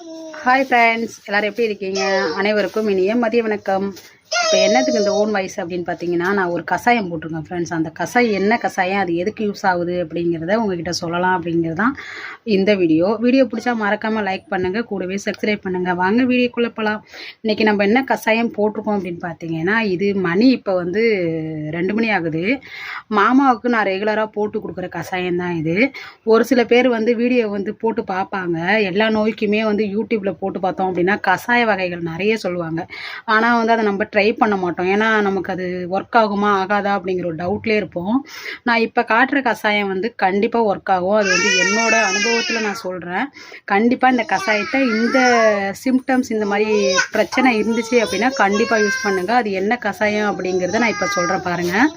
Hi friends எல்லாரும் எப்படி இருக்கீங்க? அனைவருக்கும் இனிய மதிய வணக்கம். இப்போ என்னத்துக்கு இந்த ஓன் வாய்ஸ் அப்படின்னு பார்த்தீங்கன்னா நான் ஒரு கஷாயம் போட்டிருக்கேன் ஃப்ரெண்ட்ஸ் அந்த கஷாயம் என்ன கஷாயம் அது எதுக்கு யூஸ் ஆகுது அப்படிங்கிறத உங்ககிட்ட சொல்லலாம் அப்படிங்கிறது தான் இந்த வீடியோ வீடியோ பிடிச்சா மறக்காமல் லைக் பண்ணுங்கள் கூடவே சப்ஸ்கிரைப் பண்ணுங்கள் வாங்க வீடியோக்குள்ளே போகலாம் இன்றைக்கி நம்ம என்ன கஷாயம் போட்டிருக்கோம் அப்படின்னு பார்த்தீங்கன்னா இது மணி இப்போ வந்து ரெண்டு மணி ஆகுது. மாமாவுக்கு நான் ரெகுலராக போட்டு கொடுக்குற கஷாயம் தான் இது. ஒரு சில பேர் வந்து வீடியோ வந்து போட்டு பார்ப்பாங்க. எல்லா நோய்க்குமே வந்து யூடியூப்பில் போட்டு பார்த்தோம் அப்படின்னா கஷாய வகைகள் நிறைய சொல்லுவாங்க. ஆனால் வந்து அதை நம்ம ட்ரை பண்ண மாட்டோம். ஏன்னா நமக்கு அது ஒர்க் ஆகுமா ஆகாதா அப்படிங்கிற ஒரு டவுட்லேயே இருப்போம். நான் இப்போ காட்டுற கஷாயம் வந்து கண்டிப்பாக ஒர்க் ஆகும். அது வந்து என்னோட அனுபவத்தில் நான் சொல்கிறேன் கண்டிப்பாக இந்த கஷாயத்தை இந்த சிம்டம்ஸ் இந்த மாதிரி பிரச்சனை இருந்துச்சு அப்படின்னா கண்டிப்பாக யூஸ் பண்ணுங்கள் அது என்ன கஷாயம் அப்படிங்கிறத நான் இப்போ சொல்கிறேன் பாருங்கள்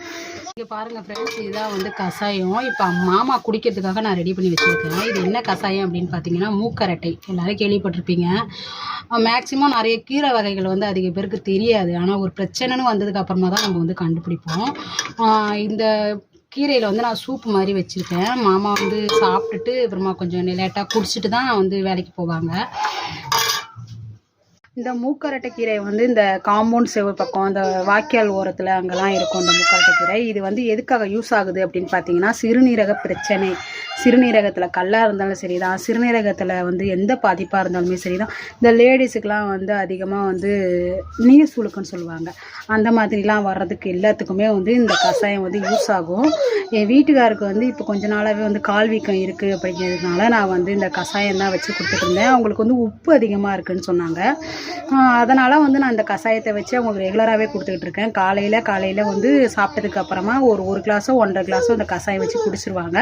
இங்கே பாருங்கள் ஃப்ரெண்ட்ஸ் இதுதான் வந்து கஷாயம். இப்போ மாமா குடிக்கிறதுக்காக நான் ரெடி பண்ணி வச்சுருக்கேன். இது என்ன கஷாயம் அப்படின்னு பார்த்தீங்கன்னா மூக்கரட்டை. எல்லோரும் கேள்விப்பட்டிருப்பீங்க. மேக்ஸிமம் நிறைய கீரை வகைகள் வந்து அதிக பேருக்கு தெரியாது. ஆனால் ஒரு பிரச்சனைன்னு வந்ததுக்கு அப்புறமா தான் நம்ம வந்து கண்டுபிடிப்போம். இந்த கீரையில் வந்து நான் சூப் மாதிரி வச்சுருக்கேன். மாமா வந்து சாப்பிட்டுட்டு அப்புறமா கொஞ்சம் லேட்டாக குடிச்சிட்டு தான் வந்து வேலைக்கு போவாங்க. இந்த மூக்கரட்டை கீரை வந்து இந்த காம்பவுண்ட் செவ பக்கம் இந்த வாய்க்கால் ஓரத்தில் அங்கெல்லாம் இருக்கும் இந்த மூக்கரட்டை கீரை இது வந்து எதுக்காக யூஸ் ஆகுது அப்படின்னு பார்த்தீங்கன்னா சிறுநீரக பிரச்சனை. சிறுநீரகத்தில் கல்லாக இருந்தாலும் சரி தான் சிறுநீரகத்தில் வந்து எந்த பாதிப்பாக இருந்தாலுமே சரி தான் இந்த லேடிஸுக்கெலாம் வந்து அதிகமாக வந்து நீர் சுழுக்குன்னு சொல்லுவாங்க. அந்த மாதிரிலாம் வர்றதுக்கு எல்லாத்துக்குமே வந்து இந்த கஷாயம் வந்து யூஸ் ஆகும். என் வீட்டுக்காருக்கு வந்து இப்போ கொஞ்ச நாளாகவே வந்து கால் வீக்கம் இருக்குது அப்படிங்கிறதுனால நான் வந்து இந்த கஷாயம் தான் வச்சு கொடுத்துட்டு இருந்தேன். அவங்களுக்கு வந்து உப்பு அதிகமாக இருக்குன்னு சொன்னாங்க. அதனால் வந்து நான் இந்த கஷாயத்தை வச்சு அவங்களுக்கு ரெகுலராகவே கொடுத்துக்கிட்டு இருக்கேன். காலையில் காலையில் வந்து சாப்பிட்டதுக்கு அப்புறமா ஒரு ஒரு கிளாஸோ ஒன்றரை கிளாஸோ இந்த கஷாயம் வச்சு குடிச்சிருவாங்க.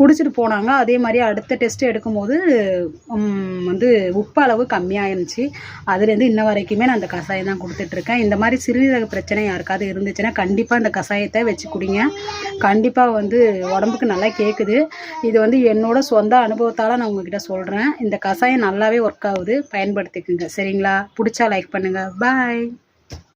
குடிச்சிட்டு போனாங்க. அதே மாதிரி அடுத்த டெஸ்ட் எடுக்கும்போது வந்து உப்பு அளவு கம்மியாக இருந்துச்சு அதுலேருந்து இன்ன வரைக்குமே நான் அந்த கஷாயம் தான் கொடுத்துட்ருக்கேன் இந்த மாதிரி சிறுநீரக பிரச்சனை யாருக்காவது இருந்துச்சுன்னா கண்டிப்பாக இந்த கஷாயத்தை வச்சு குடிங்க. கண்டிப்பாக வந்து உடம்புக்கு நல்லா கேட்குது இது வந்து என்னோட சொந்த அனுபவத்தால் நான் உங்ககிட்ட சொல்கிறேன் இந்த கஷாயம் நல்லாவே ஒர்க் ஆகுது. பயன்படுத்திக்குங்க. சரிங்களா? பிடிச்சா லைக் பண்ணுங்கள் பாய்